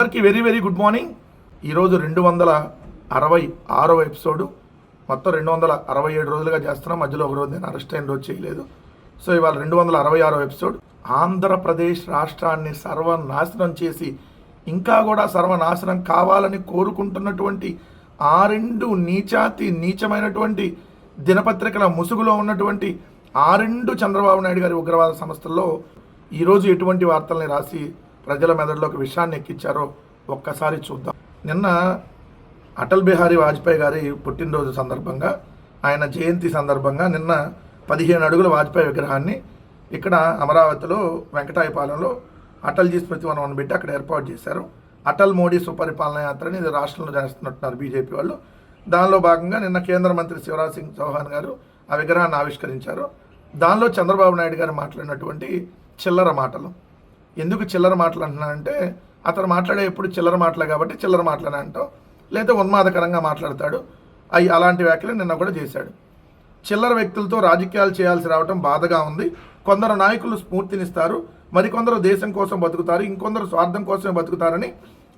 అందరికీ very very good morning. ఈరోజు రెండు వందల అరవై ఆరవ ఎపిసోడు. మొత్తం రెండు వందల అరవై ఏడు రోజులుగా చేస్తున్నాం. మధ్యలో ఒక రోజు నేను అరెస్ట్ అయిన రోజు చేయలేదు. సో ఇవాళ రెండు వందల అరవై ఆరో ఎపిసోడ్. ఆంధ్రప్రదేశ్ రాష్ట్రాన్ని సర్వనాశనం చేసి ఇంకా కూడా సర్వనాశనం కావాలని కోరుకుంటున్నటువంటి ఆ రెండు నీచాతి నీచమైనటువంటి దినపత్రికల ముసుగులో ఉన్నటువంటి ఆ రెండు చంద్రబాబు నాయుడు గారి ఉగ్రవాద సంస్థల్లో ఈరోజు ఎటువంటి వార్తల్ని రాసి ప్రజల మెదడులోకి విషయాన్ని ఎక్కించారో ఒక్కసారి చూద్దాం. నిన్న అటల్ బిహారీ వాజ్పేయి గారి పుట్టినరోజు సందర్భంగా ఆయన జయంతి సందర్భంగా నిన్న పదిహేను అడుగుల వాజ్పేయి విగ్రహాన్ని ఇక్కడ అమరావతిలో వెంకటాయపాలెంలో అటల్జీ స్మృతి వనం పెట్టి అక్కడ ఏర్పాటు చేశారు. అటల్ మోడీ సుపరిపాలన యాత్రని ఇది రాష్ట్రంలో చేస్తున్నట్టున్నారు బీజేపీ వాళ్ళు. దానిలో భాగంగా నిన్న కేంద్ర మంత్రి శివరాజ్ సింగ్ చౌహాన్ గారు ఆ విగ్రహాన్ని ఆవిష్కరించారు. దానిలో చంద్రబాబు నాయుడు గారు మాట్లాడినటువంటి చిల్లర మాటలు. ఎందుకు చిల్లర మాటలు అంటున్నానంటే అతను మాట్లాడే ఎప్పుడు చిల్లర మాటలే కాబట్టి చిల్లర మాటలని అంటాం లేదా ఉన్మాదకరంగా మాట్లాడతాడు. అవి అలాంటి వ్యాఖ్యలు నిన్న కూడా చేశాడు. చిల్లర వ్యక్తులతో రాజకీయాలు చేయాల్సి రావటం బాధగా ఉంది. కొందరు నాయకులు స్ఫూర్తినిస్తారు. మరికొందరు దేశం కోసం బతుకుతారు. ఇంకొందరు స్వార్థం కోసమే బతుకుతారని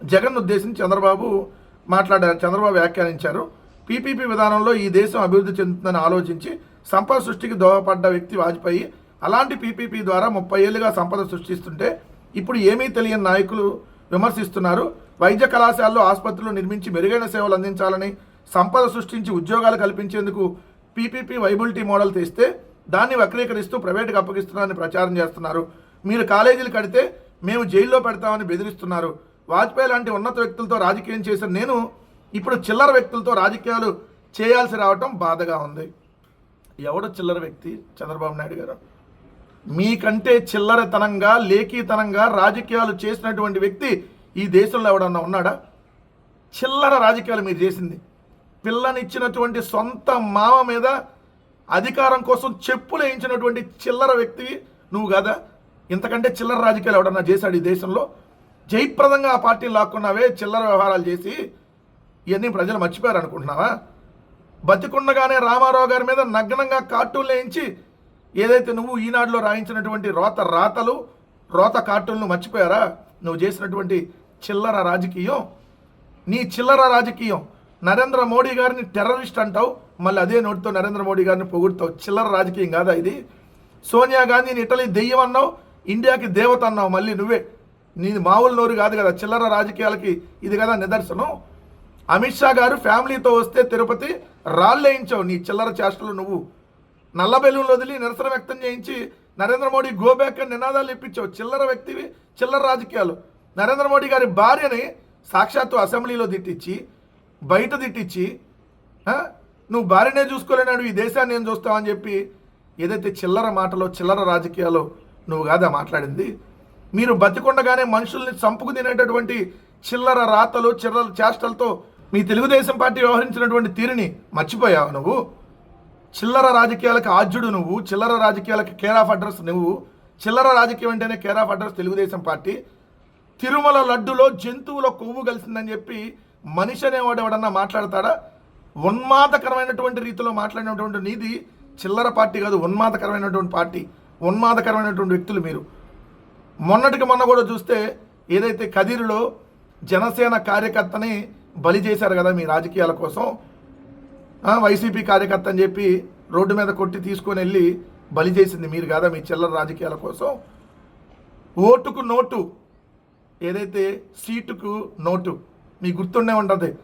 జగన్ ఉద్దేశించి చంద్రబాబు మాట్లాడారు చంద్రబాబు వ్యాఖ్యానించారు. పీపీపీ విధానంలో ఈ దేశం అభివృద్ధి చెందుతుందని ఆలోచించి సంపద సృష్టికి దోహపడ్డ వ్యక్తి వాజ్పేయి అలాంటి పీపీపీ ద్వారా ముప్పై ఏళ్ళుగా సంపద సృష్టిస్తుంటే ఇప్పుడు ఏమీ తెలియని నాయకులు విమర్శిస్తున్నారు. వైద్య కళాశాలలో ఆసుపత్రులు నిర్మించి మెరుగైన సేవలు అందించాలని సంపద సృష్టించి ఉద్యోగాలు కల్పించేందుకు పీపీపీ వైబిలిటీ మోడల్ తెస్తే దాన్ని వక్రీకరిస్తూ ప్రైవేటుకు అప్పగిస్తున్నారని ప్రచారం చేస్తున్నారు. మీరు కాలేజీలు కడితే మేము జైల్లో పెడతామని బెదిరిస్తున్నారు. వాజ్పేయి లాంటి ఉన్నత వ్యక్తులతో రాజకీయం చేసిన నేను ఇప్పుడు చిల్లర వ్యక్తులతో రాజకీయాలు చేయాల్సి రావటం బాధగా ఉంది. ఎవడు చిల్లర వ్యక్తి చంద్రబాబు నాయుడు గారు? మీకంటే చిల్లరతనంగా లేఖీతనంగా రాజకీయాలు చేసినటువంటి వ్యక్తి ఈ దేశంలో ఎవడన్నా ఉన్నాడా? చిల్లర రాజకీయాలు మీరు చేసింది. పిల్లనిచ్చినటువంటి సొంత మామ మీద అధికారం కోసం చెప్పులు వేయించినటువంటి చిల్లర వ్యక్తివి నువ్వు కదా? ఇంతకంటే చిల్లర రాజకీయాలు ఎవడన్నా చేశాడు ఈ దేశంలో? జయప్రదంగా ఆ పార్టీలు లాక్కున్నావే చిల్లర వ్యవహారాలు చేసి. ఇవన్నీ ప్రజలు మర్చిపోయారు అనుకుంటున్నావా బతికుండగానే రామారావు గారి మీద నగ్నంగా కార్టూన్లు వేయించి ఏదైతే నువ్వు ఈనాడులో రాయించినటువంటి రోత రాతలు రోత కార్టూన్లు మర్చిపోయారా? నువ్వు చేసినటువంటి చిల్లర రాజకీయం నీ చిల్లర రాజకీయం. నరేంద్ర మోడీ గారిని టెర్రరిస్ట్ అంటావు మళ్ళీ అదే నోటితో నరేంద్ర మోడీ గారిని పొగుడుతావు. చిల్లర రాజకీయం కాదా ఇది? సోనియా గాంధీని ఇటలీ దెయ్యం అన్నావు ఇండియాకి దేవత అన్నావు మళ్ళీ నువ్వే. నీది మామూలు నోరు కాదు కదా చిల్లర రాజకీయాలకి ఇది కదా నిదర్శనం. అమిత్ షా గారు ఫ్యామిలీతో వస్తే తిరుపతి రాళ్ళేయించావు నీ చిల్లర చేష్టలు నువ్వు. నల్ల బెలూన్లు వదిలి నిరసన వ్యక్తం చేయించి నరేంద్ర మోడీ గోబ్యాక్ అని నినాదాలు ఇప్పించావు. చిల్లర వ్యక్తివి చిల్లర రాజకీయాలు. నరేంద్ర మోడీ గారి భార్యని సాక్షాత్తు అసెంబ్లీలో తిట్టించి బయట తిట్టించి నువ్వు భార్యనే చూసుకోలేనాడు ఈ దేశాన్ని నేను చూస్తావని చెప్పి ఏదైతే చిల్లర మాటలో చిల్లర రాజకీయాలు నువ్వు కాదా మాట్లాడింది? మీరు బతికొండగానే మనుషుల్ని చంపుకు తినేటటువంటి చిల్లర రాతలు చిల్లర చేష్టలతో మీ తెలుగుదేశం పార్టీ వ్యవహరించినటువంటి తీరుని మర్చిపోయావు నువ్వు? చిల్లర రాజకీయాలకు ఆద్యుడు నువ్వు చిల్లర రాజకీయాలకు కేర్ ఆఫ్ అడ్రస్ నువ్వు చిల్లర రాజకీయం అంటేనే care of address Telugu Desam party. Tirumala లడ్డులో జంతువుల కొవ్వు కలిసిందని చెప్పి మనిషి అనేవాడు ఎవడన్నా మాట్లాడతాడా? ఉన్మాదకరమైనటువంటి రీతిలో మాట్లాడినటువంటి నీది చిల్లర పార్టీ కాదు ఉన్మాదకరమైనటువంటి పార్టీ ఉన్మాదకరమైనటువంటి వ్యక్తులు మీరు. మొన్నటికి మొన్న కూడా చూస్తే ఏదైతే కదిరిలో జనసేన కార్యకర్తని బలి చేశారు కదా మీ రాజకీయాల కోసం వైసీపీ కార్యకర్త అని చెప్పి రోడ్డు మీద కొట్టి తీసుకొని వెళ్ళి బలి చేసింది మీరు కాదా మీ చిల్లర రాజకీయాల కోసం? ఓటుకు నోటు. ఏదైతే సీటుకు నోటు. మీ గుర్తుండే ఉంటుంది.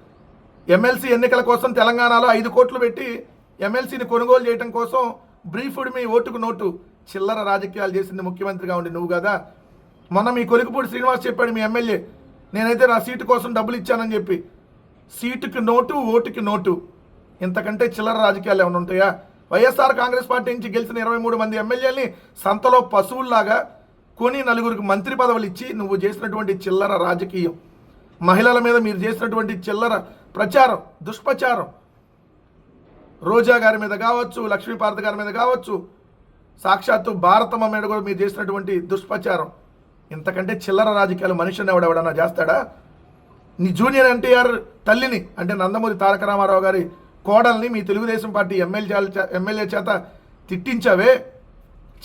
ఎమ్మెల్సీ ఎన్నికల కోసం తెలంగాణలో ఐదు కోట్లు పెట్టి ఎమ్మెల్సీని కొనుగోలు చేయడం కోసం బ్రీఫుడ్ మీ ఓటుకు నోటు. చిల్లర రాజకీయాలు చేసింది ముఖ్యమంత్రిగా ఉండి నువ్వు కదా? మొన్న మీ కొలికపూడి శ్రీనివాస్ చెప్పాడు మీ ఎమ్మెల్యే. నేనైతే నా సీటు కోసం డబ్బులు ఇచ్చానని చెప్పి. సీటుకి నోటు ఓటుకి నోటు. ఇంతకంటే చిల్లర రాజకీయాలు ఏమైనా ఉంటాయా? వైఎస్ఆర్ కాంగ్రెస్ పార్టీ నుంచి గెలిచిన ఇరవై మూడు మంది ఎమ్మెల్యేలని సంతలో పశువుల్లాగా కొని నలుగురికి మంత్రి పదవులు ఇచ్చి నువ్వు చేసినటువంటి చిల్లర రాజకీయం. మహిళల మీద మీరు చేసినటువంటి చిల్లర ప్రచారం దుష్ప్రచారం. రోజా గారి మీద కావచ్చు లక్ష్మీపార్వతి గారి మీద కావచ్చు సాక్షాత్తు భారతమ్మ మీద కూడా మీరు చేసినటువంటి దుష్ప్రచారం. ఇంతకంటే చిల్లర రాజకీయాలు మనిషిని ఎవడెవడన్నా చేస్తాడా? నీ జూనియర్ ఎన్టీఆర్ తల్లిని అంటే నందమూరి తారక రామారావు గారి కోడల్ని మీ తెలుగుదేశం పార్టీ ఎమ్మెల్యే ఎమ్మెల్యే చేత తిట్టించావే?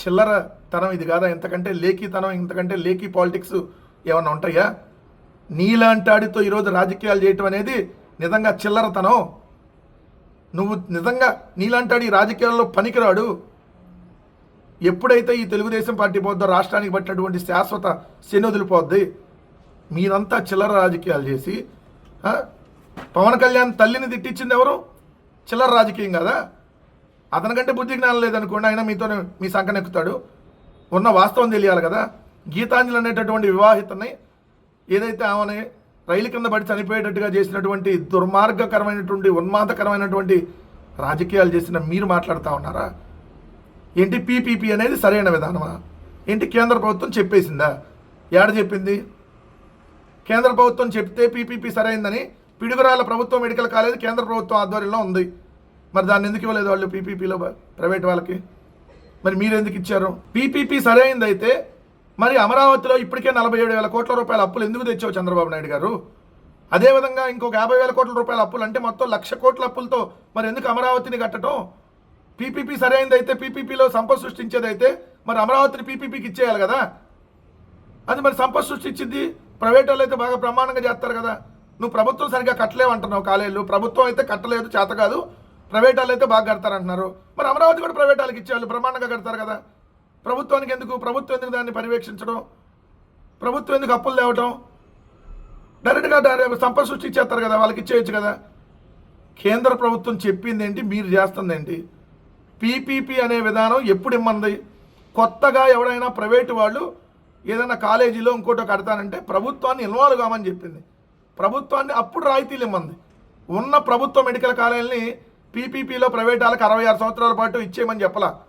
చిల్లర తనం ఇది కాదా? ఇంతకంటే లేఖీతనం ఇంతకంటే లేఖీ పాలిటిక్స్ ఏమన్నా ఉంటాయా? నీలాంటాడితో ఈరోజు రాజకీయాలు చేయటం అనేది నిజంగా చిల్లరతనం నువ్వు నిజంగా నీలాంటాడి రాజకీయాల్లో పనికిరాడు. ఎప్పుడైతే ఈ తెలుగుదేశం పార్టీ పోద్దో రాష్ట్రానికి పట్టినటువంటి శాశ్వత శని వదిలిపోద్ది. మీరంతా చిల్లర రాజకీయాలు చేసి పవన్ కళ్యాణ్ తల్లిని తిట్టించింది ఎవరు? చిల్లర రాజకీయం కదా? అతనికంటే బుద్ధి జ్ఞానం లేదనుకోండి ఆయన మీతోనే మీ సంకనెక్కుతాడు. ఉన్న వాస్తవం తెలియాలి కదా. గీతాంజలి అనేటటువంటి వివాహితని ఏదైతే ఆమెని రైలు కింద పడి చనిపోయేటట్టుగా చేసినటువంటి దుర్మార్గకరమైనటువంటి ఉన్మాదకరమైనటువంటి రాజకీయాలు చేసిన మీరు మాట్లాడుతూ ఉన్నారా? ఏంటి పీపీపీ అనేది సరైన విధానమా? ఏంటి కేంద్ర ప్రభుత్వం చెప్పేసిందా? ఏడ చెప్పింది? కేంద్ర ప్రభుత్వం చెప్తే పీపీపీ సరైందని పిడుగురాల ప్రభుత్వం మెడికల్ కాలేజ్ కేంద్ర ప్రభుత్వం ఆధ్వర్యంలో ఉంది. మరి దాన్ని ఎందుకు ఇవ్వలేదు వాళ్ళు పీపీపీలో ప్రైవేట్ వాళ్ళకి? మరి మీరు ఎందుకు ఇచ్చారు? పీపీపీ సరైందైతే మరి అమరావతిలో ఇప్పటికే నలభై ఏడు వేల కోట్ల రూపాయల అప్పులు ఎందుకు తెచ్చావు చంద్రబాబు నాయుడు గారు? అదేవిధంగా ఇంకొక యాభై వేల కోట్ల రూపాయల అప్పులు అంటే మొత్తం లక్ష కోట్ల అప్పులతో మరి ఎందుకు అమరావతిని కట్టడం పీపీపీ సరైనదైతే పీపీపీలో సంపద సృష్టించేదైతే మరి అమరావతిని పీపీపీకి ఇచ్చేయాలి కదా? అది మరి సంపద సృష్టించింది ప్రైవేట్ వాళ్ళు అయితే బాగా ప్రమాణంగా చేస్తారు కదా. నువ్వు ప్రభుత్వం సరిగ్గా కట్టలేవు అంటున్నావు ప్రభుత్వం అయితే కట్టలేదు చేత కాదు. ప్రైవేట్ వాళ్ళు అయితే బాగా కడతారు అంటున్నారు మరి అమరావతి కూడా ప్రైవేట్ వాళ్ళకి ఇచ్చేవాళ్ళు బ్రహ్మాండంగా కడతారు కదా. ప్రభుత్వానికి ఎందుకు ప్రభుత్వం ఎందుకు దాన్ని పర్యవేక్షించడం? ప్రభుత్వం ఎందుకు అప్పులు తేవటం? డైరెక్ట్గా డైరెక్ట్ సంపద సృష్టించేస్తారు కదా వాళ్ళకి ఇచ్చేయచ్చు కదా. కేంద్ర ప్రభుత్వం చెప్పింది ఏంటి మీరు చేస్తుంది ఏంటి పీపీపీ అనే విధానం ఎప్పుడు ఇమ్మంది కొత్తగా ఎవడైనా ప్రైవేటు వాళ్ళు ఏదైనా కాలేజీలో ఇంకోటో కడతానంటే ప్రభుత్వాన్ని ఇన్వాల్వ్ కామని చెప్పింది. ప్రభుత్వాన్ని అప్పుడు రాయితీలు ఇమ్మంది. ఉన్న ప్రభుత్వ మెడికల్ కాలేజీని పీపీపీలో ప్రైవేట్ వాళ్ళకి అరవై ఆరు సంవత్సరాల పాటు ఇచ్చేయమని చెప్పలా.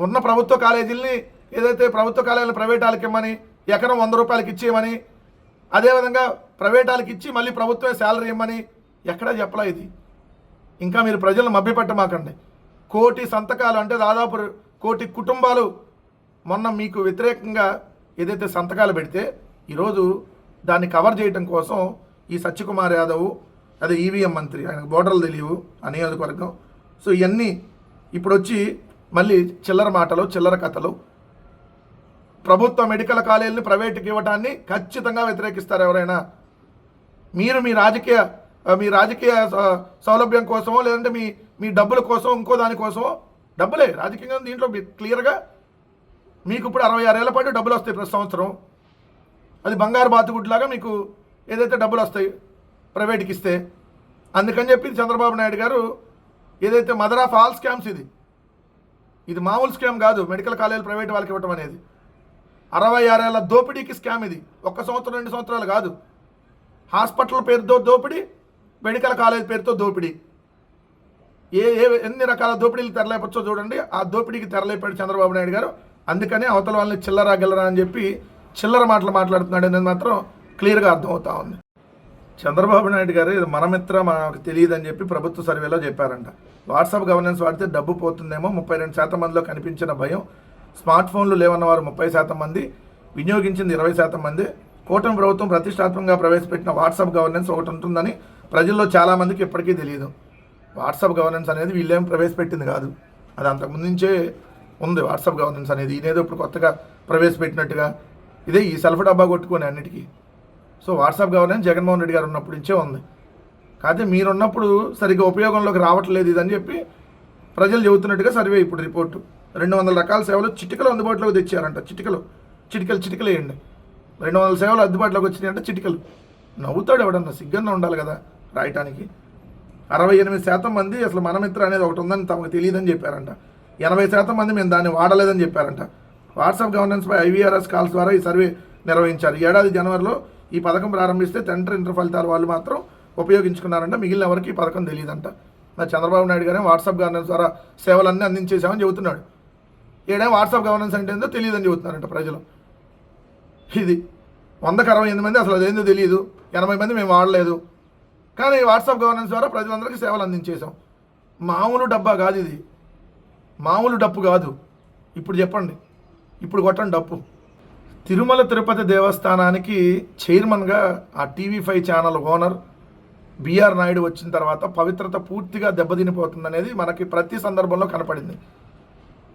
ఉన్న ప్రభుత్వ కాలేజీలని ఏదైతే ప్రభుత్వ కాలేజీలు ప్రైవేట్ వాళ్ళకి ఇమ్మని ఎకరం వంద రూపాయలకి ఇచ్చేయమని అదేవిధంగా ప్రైవేట్ వాళ్ళకి ఇచ్చి మళ్ళీ ప్రభుత్వమే శాలరీ ఇమ్మని ఎక్కడా చెప్పలా ఇది. ఇంకా మీరు ప్రజలను మభ్యపెట్టమాకండి. కోటి సంతకాలు అంటే దాదాపు కోటి కుటుంబాలు మొన్న మీకు వ్యతిరేకంగా ఏదైతే సంతకాలు పెడితే ఈరోజు దాన్ని కవర్ చేయటం కోసం ఈ సత్యకుమార్ యాదవ్ అదే ఈవీఎం మంత్రి ఆయనకు బోర్డర్లు తెలియవు ఆ నియోజకవర్గం. సో ఇవన్నీ ఇప్పుడు వచ్చి మళ్ళీ చిల్లర మాటలు చిల్లర కథలు. ప్రభుత్వ మెడికల్ కాలేజీని ప్రైవేట్కి ఇవ్వటాన్ని ఖచ్చితంగా వ్యతిరేకిస్తారు ఎవరైనా. మీరు మీ రాజకీయ మీ రాజకీయ సౌ- సౌలభ్యం కోసమో లేదంటే మీ మీ డబ్బుల కోసం ఇంకో దానికోసమో డబ్బులే. రాజకీయంగా దీంట్లో క్లియర్గా మీకు ఇప్పుడు అరవై ఆరేళ్ళ పాటు డబ్బులు వస్తాయి ప్రతి సంవత్సరం. అది బంగారు బాతుగుడ్లాగా మీకు ఏదైతే డబ్బులు వస్తాయి ప్రైవేట్కి ఇస్తే. అందుకని చెప్పి చంద్రబాబు నాయుడు గారు ఏదైతే మదర్ ఆఫ్ ఆల్ స్కామ్స్ ఇది ఇది మామూలు స్కామ్ కాదు మెడికల్ కాలేజీలు ప్రైవేట్ వాళ్ళకి ఇవ్వటం అనేది. అరవై ఆరేళ్ళ దోపిడీకి స్కామ్ ఇది ఒక్క సంవత్సరం రెండు సంవత్సరాలు కాదు. హాస్పిటల్ పేరుతో దోపిడీ మెడికల్ కాలేజ్ పేరుతో దోపిడీ. ఏ ఏ ఎన్ని రకాల దోపిడీలు తెరలేపచ్చో చూడండి ఆ దోపిడీకి తెరలేపాడు చంద్రబాబు నాయుడు గారు. అందుకనే అవతల వాళ్ళని చిల్లరా గెల్లరా అని చెప్పి చిల్లర మాటలు మాట్లాడుతున్నాడు అనేది మాత్రం క్లియర్గా అర్థమవుతా ఉంది. చంద్రబాబు నాయుడు గారు ఇది మనమిత్ర మనకు తెలియదు అని చెప్పి ప్రభుత్వ సర్వేలో చెప్పారంట. వాట్సాప్ గవర్నెన్స్ వాడితే డబ్బు పోతుందేమో ముప్పై రెండు శాతం మందిలో కనిపించిన భయం. స్మార్ట్ ఫోన్లు లేవన్న వారు ముప్పై శాతం మంది వినియోగించింది ఇరవై శాతం మంది. కూటమి ప్రభుత్వం ప్రతిష్టాత్మకంగా ప్రవేశపెట్టిన వాట్సాప్ గవర్నెన్స్ ఒకటి ఉంటుందని ప్రజల్లో చాలామందికి ఇప్పటికీ తెలియదు వాట్సాప్ గవర్నెన్స్ అనేది వీళ్ళేం ప్రవేశపెట్టింది కాదు. అది అంతకుముందు నుంచే ఉంది వాట్సాప్ గవర్నెన్స్ అనేది. ఇదేదో ఇప్పుడు కొత్తగా ప్రవేశపెట్టినట్టుగా ఇదే ఈ సెల్ఫ్ డబ్బా కొట్టుకొని అన్నిటికీ. So WhatsApp governance Jaganmohan Reddy గారు ఉన్నప్పటి నుంచే ఉంది. కాకపోతే మీరున్నప్పుడు సరిగ్గా ఉపయోగంలోకి రావట్లేదు ఇదని చెప్పి ప్రజలు చెబుతున్నట్టుగా సర్వే ఇప్పుడు రిపోర్టు. రెండు వందల రకాల సేవలు చిటికలు అందుబాటులోకి తెచ్చారంట చిటికలు. చిటికలు చిటికలు వేయండి రెండు వందల సేవలు అందుబాటులోకి వచ్చినాయంటే చిటికలు. నవ్వుతాడు ఎవడన్నా సిగ్గన్నా ఉండాలి కదా రాయటానికి. అరవై ఎనిమిది శాతం మంది అసలు మనమిత్ర అనేది ఒకటి ఉందని తమకు తెలియదని చెప్పారంట. ఎనభై శాతం మంది మేము దాన్ని వాడలేదని చెప్పారంట. వాట్సాప్ గవర్నెన్స్పై ఐవీఆర్ఎస్ కాల్స్ ద్వారా ఈ సర్వే నిర్వహించారు. ఏడాది జనవరిలో ఈ పథకం ప్రారంభిస్తే టెండర్ ఇంటర్ ఫలితాలు వాళ్ళు మాత్రం ఉపయోగించుకున్నారంట. మిగిలిన ఎవరికి ఈ పథకం తెలియదంట. మరి చంద్రబాబు నాయుడు గారే వాట్సాప్ గవర్నెన్స్ ద్వారా సేవలన్నీ అందించేశామని చెబుతున్నాడు. ఏడే వాట్సాప్ గవర్నెన్స్ అంటే ఏందో తెలియదని చెబుతున్నారంట ప్రజలు. ఇది వందకు అరవై ఎనిమిది మంది అసలు అదేందో తెలియదు ఎనభై మంది మేము వాడలేదు. కానీ వాట్సాప్ గవర్నెన్స్ ద్వారా ప్రజలందరికీ సేవలు అందించేశాం. మామూలు డబ్బా కాదు ఇది. మామూలు డప్పు కాదు. ఇప్పుడు చెప్పండి. ఇప్పుడు కొట్టండి డప్పు. తిరుమల తిరుపతి దేవస్థానానికి చైర్మన్గా ఆ TV five channel owner BR Naidu వచ్చిన తర్వాత పవిత్రత పూర్తిగా దెబ్బతినిపోతుందనేది మనకి ప్రతి సందర్భంలో కనపడింది.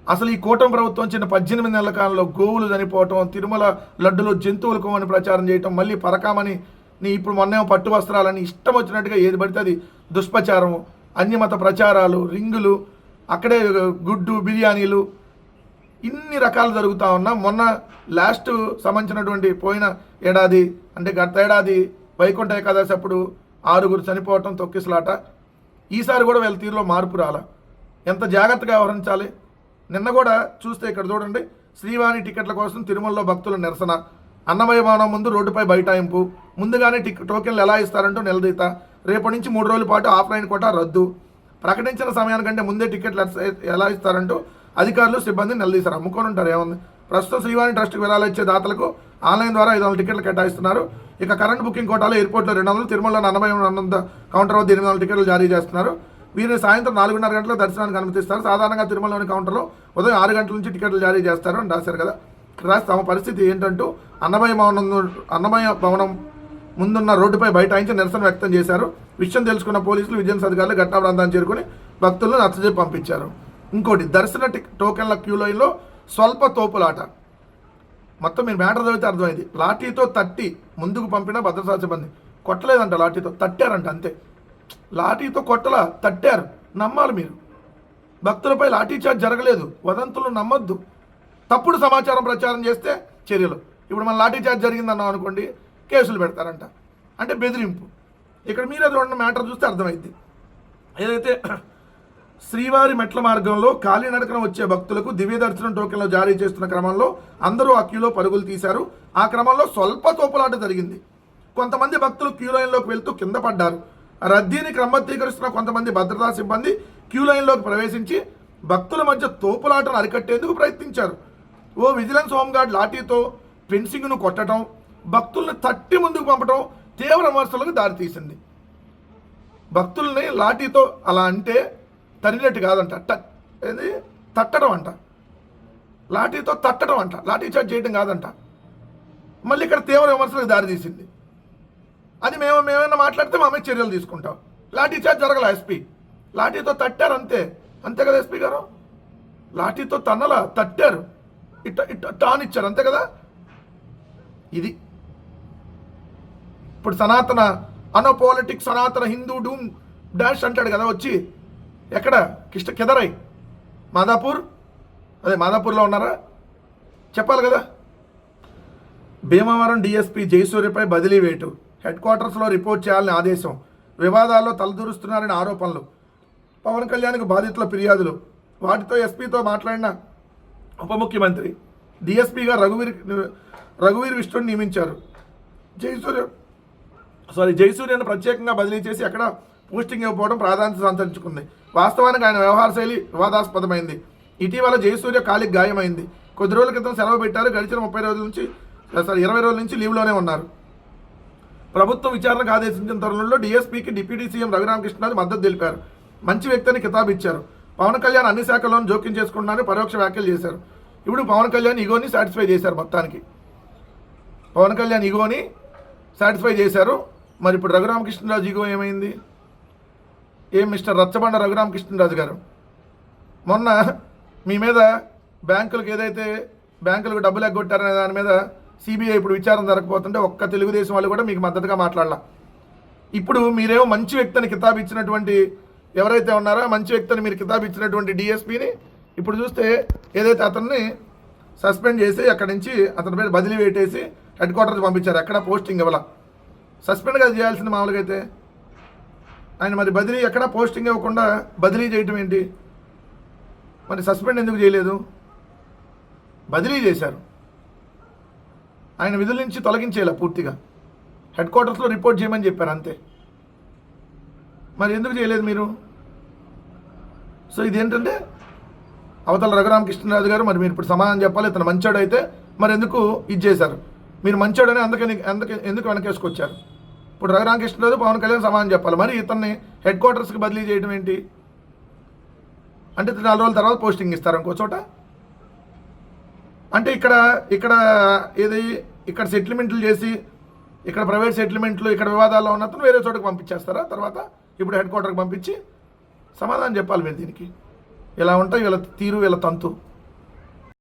అసలు ఈ కూటమి ప్రభుత్వం చిన్న పద్దెనిమిది నెలల కాలంలో గోవులు చనిపోవటం తిరుమల లడ్డులు జంతువులు కోమని ప్రచారం చేయటం మళ్ళీ పరకామని నీ ఇప్పుడు మొన్నేమో పట్టు వస్త్రాలని ఇష్టం వచ్చినట్టుగా ఏది పడితే అది దుష్ప్రచారం అన్యమత ప్రచారాలు రింగులు అక్కడే గుడ్డు బిర్యానీలు ఇన్ని రకాలు జరుగుతూ ఉన్నా మొన్న లాస్ట్ సంబంధించినటువంటి పోయిన ఏడాది అంటే గత ఏడాది వైకుంఠ ఏకాదశి అప్పుడు ఆరుగురు చనిపోవటం తొక్కిసలాట. ఈసారి కూడా వీళ్ళ తీరులో మార్పు రాల. ఎంత జాగ్రత్తగా వ్యవహరించాలి? నిన్న కూడా చూస్తే ఇక్కడ చూడండి శ్రీవాణి టికెట్ల కోసం తిరుమలలో భక్తుల నిరసన. అన్నమయ భవనం ముందు రోడ్డుపై బైఠాయింపు. ముందుగానే టిక్ టోకెన్లు ఎలా ఇస్తారంటూ నిలదీత. రేపటి నుంచి మూడు రోజుల పాటు ఆఫ్లైన్ కోటా రద్దు. ప్రకటించిన సమయానికంటే ముందే టికెట్లు ఎలా ఇస్తారంటూ అధికారులు సిబ్బంది నిలదీశారు అమ్ముకొని ఉంటారు ఏముంది? ప్రస్తుతం శ్రీవాణి ట్రస్ట్కి విరాళాలు ఇచ్చే దాతలకు ఆన్లైన్ ద్వారా ఐదు వందల టికెట్లు కేటాయిస్తున్నారు. ఇక కరెంట్ బుకింగ్ కోటాలో ఎయిర్పోర్ట్లో రెండు వందలు తిరుమలలో నలభై వంద కౌంటర్ వద్ద ఎనిమిది వందల టికెట్లు జారీ చేస్తున్నారు. వీరిని సాయంత్రం నాలుగున్నర గంటలకు దర్శనానికి అనుమతిస్తారు. సాధారణంగా తిరుమలలోని కౌంటర్లో ఉదయం ఆరు గంటల నుంచి టికెట్లు జారీ చేస్తారు అని రాశారు కదా. రాసి తమ పరిస్థితి ఏంటంటూ అన్నమయ భవనం అన్నమయ భవనం ముందున్న రోడ్డుపై బైఠాయించి నిరసన వ్యక్తం చేశారు. విషయం తెలుసుకున్న పోలీసులు విజిలెన్స్ అధికారులు ఘటనా ప్రాంతాన్ని చేరుకుని భక్తులను నచ్చజెప్పి పంపించారు. ఇంకోటి దర్శన టోకెన్ల క్యూ లైన్లో స్వల్ప తోపులాట. మొత్తం మీరు మ్యాటర్ చదివితే అర్థమైంది. లాఠీతో తట్టి ముందుకు పంపిన భద్రతా సిబ్బంది. కొట్టలేదంట లాఠీతో తట్టారంట అంతే. లాఠీతో కొట్టలా తట్టారు. నమ్మాలి మీరు. భక్తులపై లాఠీ చార్జ్ జరగలేదు. వదంతులు నమ్మొద్దు. తప్పుడు సమాచారం ప్రచారం చేస్తే చర్యలు. ఇప్పుడు మన లాఠీ చార్జ్ జరిగిందన్నాం అనుకోండి కేసులు పెడతారంట. అంటే బెదిరింపు. ఇక్కడ మీరే చూడండి మ్యాటర్ చూస్తే అర్థమైంది ఏదైతే శ్రీవారి మెట్ల మార్గంలో కాలినడకన వచ్చే భక్తులకు దివ్య దర్శనం టోకెన్లు జారీ చేస్తున్న క్రమంలో అందరూ ఆ క్యూలో పరుగులు తీశారు. ఆ క్రమంలో స్వల్ప తోపులాట జరిగింది. కొంతమంది భక్తులు క్యూ లైన్లోకి వెళ్తూ కింద పడ్డారు. రద్దీని క్రమబద్ధీకరిస్తున్న కొంతమంది భద్రతా సిబ్బంది క్యూ లైన్లోకి ప్రవేశించి భక్తుల మధ్య తోపులాటను అరికట్టేందుకు ప్రయత్నించారు. ఓ విజిలెన్స్ హోంగార్డ్ లాఠీతో ఫెన్సింగ్ను కొట్టడం భక్తుల్ని తట్టి ముందుకు పంపడం తీవ్ర విమర్శలకు దారితీసింది. భక్తుల్ని లాఠీతో అలా అంటే తరినట్టు కాదంట అట్ట ఏది? తట్టడం అంట. లాఠీతో తట్టడం అంట. లాఠీ చార్జ్ చేయడం కాదంట. మళ్ళీ ఇక్కడ తీవ్ర విమర్శలకు దారితీసింది అది మేము మేమైనా మాట్లాడితే మా మీద చర్యలు తీసుకుంటాం. లాఠీ చార్జ్ జరగల ఎస్పీ. లాఠీతో తట్టారు అంతే. అంతే కదా ఎస్పీ గారు? లాఠీతో తన్నలా తట్టారు. ఇట్ట ఇట్ట టాన్ ఇచ్చారు అంతే కదా? ఇది. ఇప్పుడు సనాతన అనోపాలిటిక్ సనాతన హిందూ డూమ్ డాష్ అంటాడు కదా వచ్చి ఎక్కడ? కిష్ట కెదరై. మాదాపూర్? అదే మాదాపూర్లో ఉన్నారా? చెప్పాలి కదా. భీమవరం డీఎస్పీ జయసూర్యపై బదిలీ వేటు. హెడ్ క్వార్టర్స్లో రిపోర్ట్ చేయాలని ఆదేశం. వివాదాల్లో తలదూరుస్తున్నారని ఆరోపణలు. పవన్ కళ్యాణ్కు బాధితుల ఫిర్యాదులు. వాటితో ఎస్పీతో మాట్లాడిన ఉప ముఖ్యమంత్రి డిఎస్పీగా రఘువీర్ రఘువీర్ విష్ణుని నియమించారు. జయసూర్య సారీ జయసూర్యను ప్రత్యేకంగా బదిలీ చేసి అక్కడ పోస్టింగ్ ఇవ్వకపోవడం ప్రాధాన్యత సంతరించుకుంది. వాస్తవానికి ఆయన వ్యవహార శైలి వివాదాస్పదమైంది. ఇటీవల జయసూర్య కాలికి గాయమైంది. కొద్ది రోజుల క్రితం సెలవు పెట్టారు. గడిచిన ముప్పై రోజుల నుంచి సారీ ఇరవై రోజుల నుంచి లీవ్లోనే ఉన్నారు. ప్రభుత్వం విచారణకు ఆదేశించిన తరుణంలో డీఎస్పీకి డిప్యూటీ సీఎం రఘురామకృష్ణరాజు మద్దతు తెలిపారు. మంచి వ్యక్తిని కితాబు ఇచ్చారు. పవన్ కళ్యాణ్ అన్ని శాఖల్లోనూ జోక్యం చేసుకుంటున్నారని పరోక్ష వ్యాఖ్యలు చేశారు. ఇప్పుడు పవన్ కళ్యాణ్ ఈగోని సాటిస్ఫై చేశారు మొత్తానికి. పవన్ కళ్యాణ్ ఈగోని సాటిస్ఫై చేశారు. మరి ఇప్పుడు రఘురామకృష్ణరాజు ఈగో ఏమైంది? ఏం మిస్టర్ రచ్చబండ రఘురామకృష్ణరాజు గారు? మొన్న మీ మీద బ్యాంకులకు ఏదైతే బ్యాంకులకు డబ్బులు ఎగ్గొట్టారనే దాని మీద సిబిఐ ఇప్పుడు విచారణ జరగకపోతుంటే ఒక్క తెలుగుదేశం వాళ్ళు కూడా మీకు మద్దతుగా మాట్లాడాల. ఇప్పుడు మీరేమో మంచి వ్యక్తిని కితాబు ఇచ్చినటువంటి ఎవరైతే ఉన్నారో మంచి వ్యక్తిని మీరు కితాబు ఇచ్చినటువంటి డిఎస్పీని ఇప్పుడు చూస్తే ఏదైతే అతన్ని సస్పెండ్ చేసి అక్కడి నుంచి అతని మీద బదిలీ పెట్టేసి హెడ్ క్వార్టర్కి పంపించారు. ఎక్కడ పోస్టింగ్ ఇవ్వాల. సస్పెండ్ కదా చేయాల్సింది మామూలుగా అయితే? ఆయన మరి బదిలీ ఎక్కడ పోస్టింగ్ ఇవ్వకుండా బదిలీ చేయటం ఏంటి? మరి సస్పెండ్ ఎందుకు చేయలేదు? బదిలీ చేశారు. ఆయన విధుల నుంచి తొలగించేలా పూర్తిగా. హెడ్ క్వార్టర్స్లో రిపోర్ట్ చేయమని చెప్పారు అంతే. మరి ఎందుకు చేయలేదు మీరు? సో ఇదేంటంటే అవతల రఘురామకృష్ణరాజు గారు మరి మీరు ఇప్పుడు సమాధానం చెప్పాలి ఇతను మంచోడైతే అయితే మరి ఎందుకు ఇది చేశారు? మీరు మంచోడని అందుకని అందుకే ఎందుకు వెనకేసుకొచ్చారు? ఇప్పుడు రఘురామకృష్ణరాజు పవన్ కళ్యాణ్ సమాధానం చెప్పాలి. మరి ఇతన్ని హెడ్ క్వార్టర్స్కి బదిలీ చేయడం ఏంటి? అంటే నాలుగు రోజుల తర్వాత పోస్టింగ్ ఇస్తారు ఇంకో చోట. అంటే ఇక్కడ ఇక్కడ ఏది ఇక్కడ సెటిల్మెంట్లు చేసి ఇక్కడ ప్రైవేట్ సెటిల్మెంట్లు ఇక్కడ వివాదాల్లో ఉన్నతను వేరే చోటకి పంపించేస్తారా? తర్వాత ఇప్పుడు హెడ్ క్వార్టర్కి పంపించి సమాధానం చెప్పాలి మీరు దీనికి. ఇలా ఉంటాయి? వీళ్ళ తీరు వీళ్ళ తంతు.